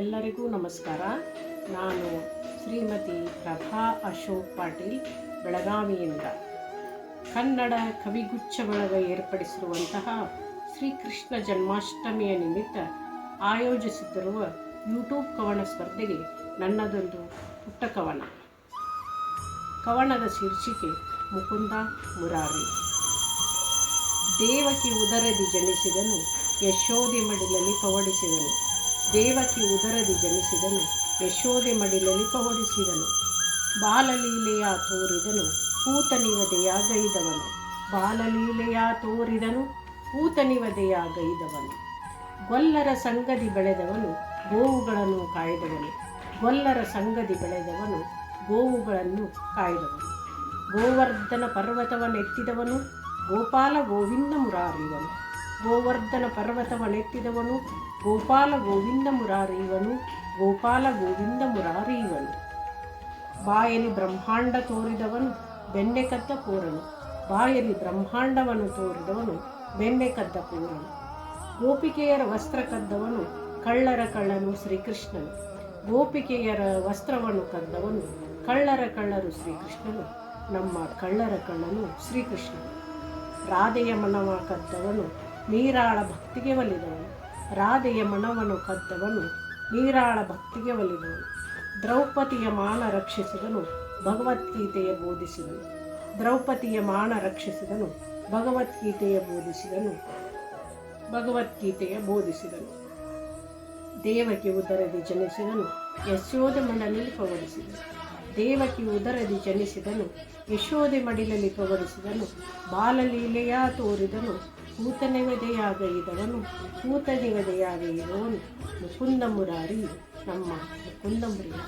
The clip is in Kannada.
ಎಲ್ಲರಿಗೂ ನಮಸ್ಕಾರ. ನಾನು ಶ್ರೀಮತಿ ಪ್ರಭಾ ಅಶೋಕ್ ಪಾಟೀಲ್, ಬೆಳಗಾವಿಯಿಂದ. ಕನ್ನಡ ಕವಿಗುಚ್ಛ ಬಳಗ ಏರ್ಪಡಿಸಿರುವಂತಹ ಶ್ರೀಕೃಷ್ಣ ಜನ್ಮಾಷ್ಟಮಿಯ ನಿಮಿತ್ತ ಆಯೋಜಿಸುತ್ತಿರುವ ಯೂಟ್ಯೂಬ್ ಕವನ ಸ್ಪರ್ಧೆಗೆ ನನ್ನದೊಂದು ಪುಟ್ಟ ಕವನ. ಕವನದ ಶೀರ್ಷಿಕೆ ಮುಕುಂದ ಮುರಾರಿ. ದೇವಕಿ ಉದರದಿ ಜನಿಸಿದನು, ಯಶೋದೆ ಮಡಿಲಲ್ಲಿ ಪವಡಿಸಿದನು. ದೇವಕಿ ಉದರದಿ ಜನಿಸಿದನು. ಯಶೋದೆ ಮಡಿಲಲ್ಲಿ ಹೊಡಿಸಿದನು ಬಾಲಲೀಲೆಯ ತೋರಿದನು. ಪೂತನಿವದೆಯ ಗೈದವನು ಬಾಲಲೀಲೆಯ ತೋರಿದನು. ಪೂತನಿವದೆಯ ಗೈದವನು ಗೊಲ್ಲರ ಸಂಗದಿ ಬೆಳೆದವನು. ಗೋವುಗಳನ್ನು ಕಾಯ್ದವನು. ಗೊಲ್ಲರ ಸಂಗದಿ ಬೆಳೆದವನು. ಗೋವುಗಳನ್ನು ಕಾಯ್ದವನು. ಗೋವರ್ಧನ ಪರ್ವತವನ್ನೆತ್ತಿದವನು. ಗೋಪಾಲ ಗೋವಿಂದ ಮುರಾರಿವನು ಗೋವರ್ಧನ ಪರ್ವತವನ್ನೆತ್ತಿದವನು. ಗೋಪಾಲ ಗೋವಿಂದ ಮುರಾರೀವನು, ಗೋಪಾಲ ಗೋವಿಂದ ಮುರಾರೀವನು. ಬಾಯಲಿ ಬ್ರಹ್ಮಾಂಡ ತೋರಿದವನು ಬೆಣ್ಣೆ ಕದ್ದ ಪೂರನು. ಬಾಯಲಿ ಬ್ರಹ್ಮಾಂಡವನ್ನು ತೋರಿದವನು ಬೆಣ್ಣೆ ಕದ್ದ ಪೂರನು. ಗೋಪಿಕೆಯರ ವಸ್ತ್ರ ಕದ್ದವನು, ಕಳ್ಳರ ಕಳ್ಳನು ಶ್ರೀಕೃಷ್ಣನು. ಗೋಪಿಕೆಯರ ವಸ್ತ್ರವನ್ನು ಕದ್ದವನು, ಕಳ್ಳರ ಕಳ್ಳರು ಶ್ರೀಕೃಷ್ಣನು. ನಮ್ಮ ಕಳ್ಳರ ಕಳ್ಳನು ಶ್ರೀಕೃಷ್ಣನು. ರಾಧೆಯ ಮನವ ಕದ್ದವನು, ನೀರಾಳ ಭಕ್ತಿಗೆ ಒಲಿದವನು. ರಾಧೆಯ ಮನವನ್ನು ಕದ್ದವನು, ನೀರಾಳ ಭಕ್ತಿಗೆ ಒಲಿದವನು ದ್ರೌಪದಿಯ ಮಾನ ರಕ್ಷಿಸಿದನು, ಭಗವದ್ಗೀತೆಯ ಬೋಧಿಸಿದನು. ದ್ರೌಪದಿಯ ಮಾನ ರಕ್ಷಿಸಿದನು, ಭಗವದ್ಗೀತೆಯ ಬೋಧಿಸಿದನು. ಭಗವದ್ಗೀತೆಯ ಬೋಧಿಸಿದನು. ದೇವಕಿ ಉದರದಿ ಜನಿಸಿದನು ಯಶೋದೆ ಮಡಲಲ್ಲಿ ಪವಡಿಸಿದನು ದೇವಕಿ ಉದರದಿ ಜನಿಸಿದನು ಯಶೋದೆ ಮಡಿಲಲ್ಲಿ ಪವಡಿಸಿದನು ಬಾಲಲೀಲೆಯ ತೋರಿದನು. ಕೂತನಿವದೆಯಾಗೈದವನು ಇರುವನು ಮುಕುಂದ ಮುರಾರಿ ನಮ್ಮ ಮುಕುಂದ ಮುರಿಯ.